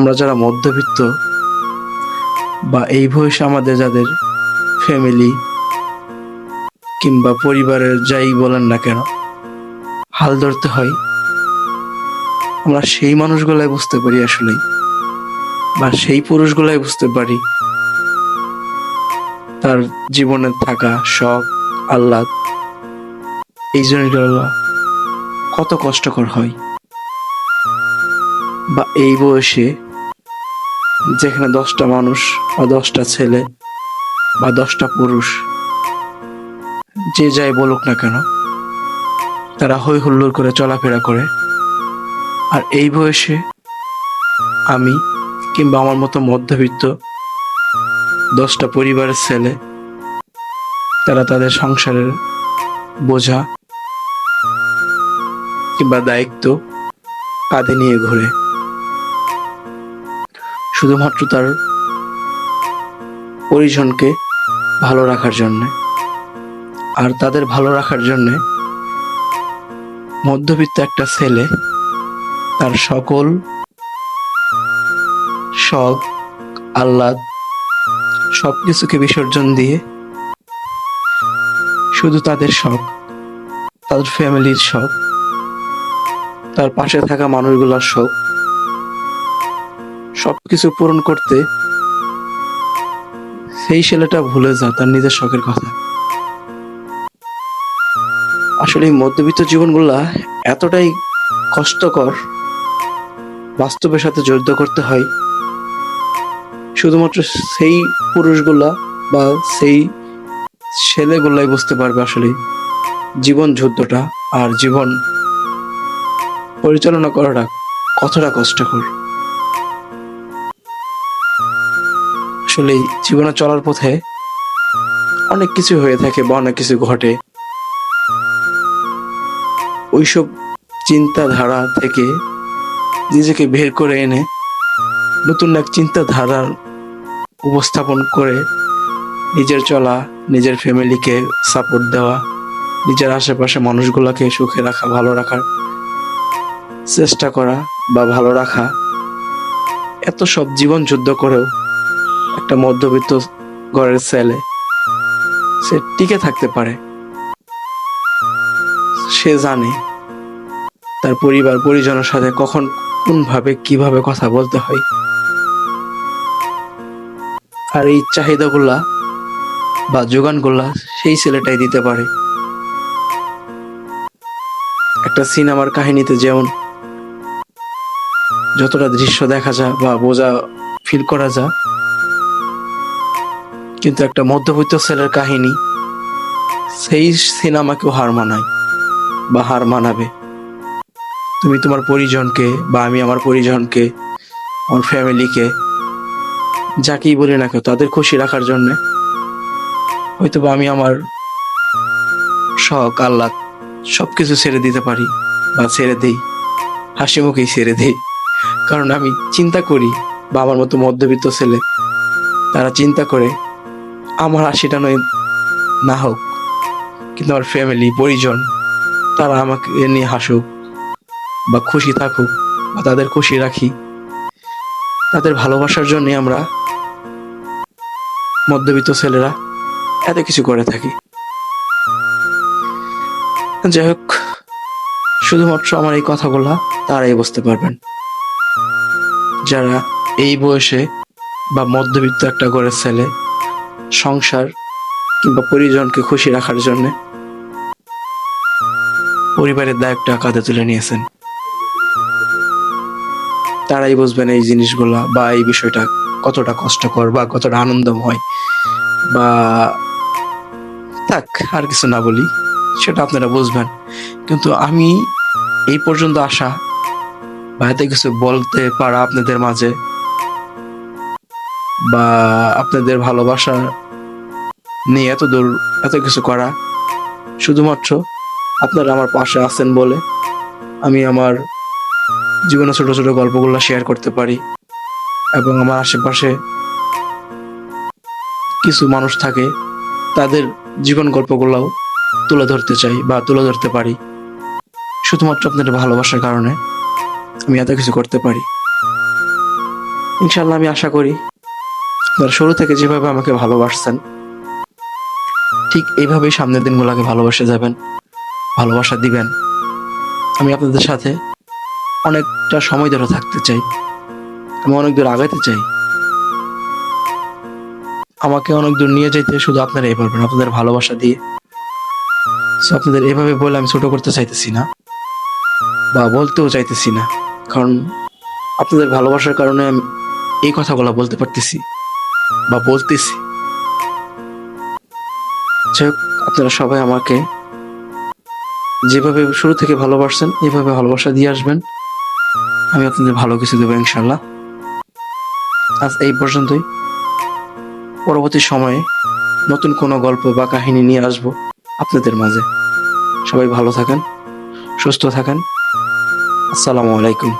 আমরা যারা মধ্যবিত্ত বা এই বয়সে আমাদের যাদের ফ্যামিলি কিংবা পরিবারের যাই বলেন না কেন, হাল ধরতে হয়। আমরা সেই মানুষগুলাই বুঝতে পারি আসলেই বা সেই পুরুষগুলাই বুঝতে পারি তার জীবনে থাকা শখ, আহ্লাদ। এই জিনিসগুলো কত কষ্টকর হয়। বা এই বয়সে যেখানে দশটা মানুষ বা দশটা ছেলে বা দশটা পুরুষ, যে যাই বলুক না কেন, তারা হই হুল্লোড় করে চলাফেরা করে। আর এই বয়সে আমি কিংবা আমার মতো মধ্যবিত্ত দশটা পরিবারের ছেলে, তারা তাদের সংসারের বোঝা কিংবা দায়িত্ব কাঁধে নিয়ে ঘুরে। শুধুমাত্র তার পরিজনকে ভালো রাখার জন্যে। আর তাদের ভালো রাখার জন্যে মধ্যবিত্ত একটা ছেলে, তার সকল শখ, আহ্লাদ সব কিছুকে বিসর্জন দিয়ে শুধু তাদের শখ, তাদের ফ্যামিলির শখ, তার পাশে থাকা মানুষগুলোর শখ সবকিছু পূরণ করতে সেই ছেলেটা ভুলে যায় তার নিজের শখের কথা। আসলে এই মধ্যবিত্ত জীবনগুলা এতটাই কষ্টকর, বাস্তবের সাথে জড়িত করতে হয়। শুধুমাত্র সেই পুরুষগুলা বা সেই ছেলেগুলাই বুঝতে পারবে আসলে জীবন যুদ্ধটা আর জীবন পরিচালনা করাটা কতটা কষ্টকর। আসলে জীবনে চলার পথে অনেক কিছু হয়ে থাকে বা অনেক কিছু ঘটে। ওইসব চিন্তাধারা থেকে নিজেকে বের করে এনে নতুন এক চিন্তাধারার উপস্থাপন করে নিজের চলা, নিজের ফ্যামিলিকে সাপোর্ট দেওয়া, নিজের আশেপাশে মানুষগুলোকে সুখে রাখা, ভালো রাখার চেষ্টা করা বা ভালো রাখা, এত সব জীবন যুদ্ধ করেও একটা মধ্যবিত্ত ঘরের ছেলে। সে টিকে থাকতে পারে। সে জানে তার পরিবার পরিজনের সাথে কখন, কোনভাবে, কীভাবে কথা বলতে হয়। আর এই চাহিদাগুলা বা যোগানগুলা সেই ছেলেটাই দিতে পারে। একটা সিনেমার কাহিনীতে যেমন যতটা দৃশ্য দেখা যায় বা বোঝা ফিল করা যায় কিন্তু একটা মধ্যবিত্ত ছেলের কাহিনী। সেই সিনেমাকেও হার মানায় বা হার মানাবে। তুমি তোমার পরিজনকে বা আমি আমার পরিজনকে, আমার ফ্যামিলিকে, যাকেই বলি না কেউ তাদের খুশি রাখার জন্য হয়তো বা আমি আমার শখ, আহ্লাদ সব কিছু ছেড়ে দিতে পারি বা ছেড়ে দেই, হাসি মুখেই ছেড়ে দেই। কারণ আমি চিন্তা করি বা আমার মতো মধ্যবিত্ত ছেলে, তারা চিন্তা করে আমার হাসিটা নয়, না হোক, কিন্তু আমার ফ্যামিলি পরিজন, তারা আমাকে নিয়ে হাসুক, বা খুশি থাকুক, বা তাদের খুশি রাখি, তাদের ভালোবাসার জন্য আমরা মধ্যবিত্ত ছেলেরা এত কিছু করে থাকি। যাই হোক, শুধুমাত্র আমার এই কথাগুলা তারাই বুঝতে পারবেন। যারা এই বয়সে বা মধ্যবিত্ত একটা ঘরের ছেলে সংসার কিংবা পরিজনকে খুশি রাখার জন্য পরিবারের দায়িত্বটা কাঁধে তুলে নিয়েছেন। তারাই বুঝবেন এই জিনিসগুলা বা এই বিষয়টা কতটা কষ্টকর বা কতটা আনন্দময় বা থাক, আর কিছু না বলি, সেটা আপনারা বুঝবেন। কিন্তু আমি এই পর্যন্ত আসা বা এত কিছু বলতে পারা আপনাদের মাঝে বা আপনাদের ভালোবাসা নিয়ে এত দূর এত কিছু করা। শুধুমাত্র আপনারা আমার পাশে আছেন বলে আমি আমার জীবনে ছোট ছোট গল্পগুলো শেয়ার করতে পারি এবং আমার আশেপাশে কিছু মানুষ থাকে, তাদের জীবন গল্পগুলোও তুলে ধরতে চাই বা তুলে ধরতে পারি। শুধুমাত্র আপনাদের ভালোবাসার কারণে আমি এত কিছু করতে পারি। ইনশাল্লাহ আমি আশা করি আপনারা শুরু থেকে যেভাবে আমাকে ভালোবাসছেন ঠিক এইভাবেই সামনের দিনগুলোকে ভালোবাসে যাবেন, ভালোবাসা দিবেন। আমি আপনাদের সাথে অনেকটা সময় ধরে থাকতে চাই, আমি অনেক দূর আগাইতে চাই। আমাকে অনেক দূর নিয়ে যেতে শুধু আপনারাই পারবেন, আপনাদের ভালোবাসা দিয়ে। সো আপনাদের এভাবে বলে আমি ছোট করতে চাইতেছি না, বা বলতেও চাইতেছি না, কারণ আপনাদের ভালোবাসার কারণে আমি এই কথাগুলো বলতে পারতেছি, বা বলতেছি। যাই হোক আপনারা সবাই আমাকে যেভাবে শুরু থেকে ভালোবাসছেন, এভাবে ভালোবাসা দিয়ে আসবেন। আমি আপনাদের ভালো কিছু দেবো ইনশাল্লাহ আজ এই পর্যন্তই। পরবর্তী সময়ে নতুন কোনো গল্প বা কাহিনী নিয়ে আসব আপনাদের মাঝে। সবাই ভালো থাকেন, সুস্থ থাকেন। আসসালামু আলাইকুম।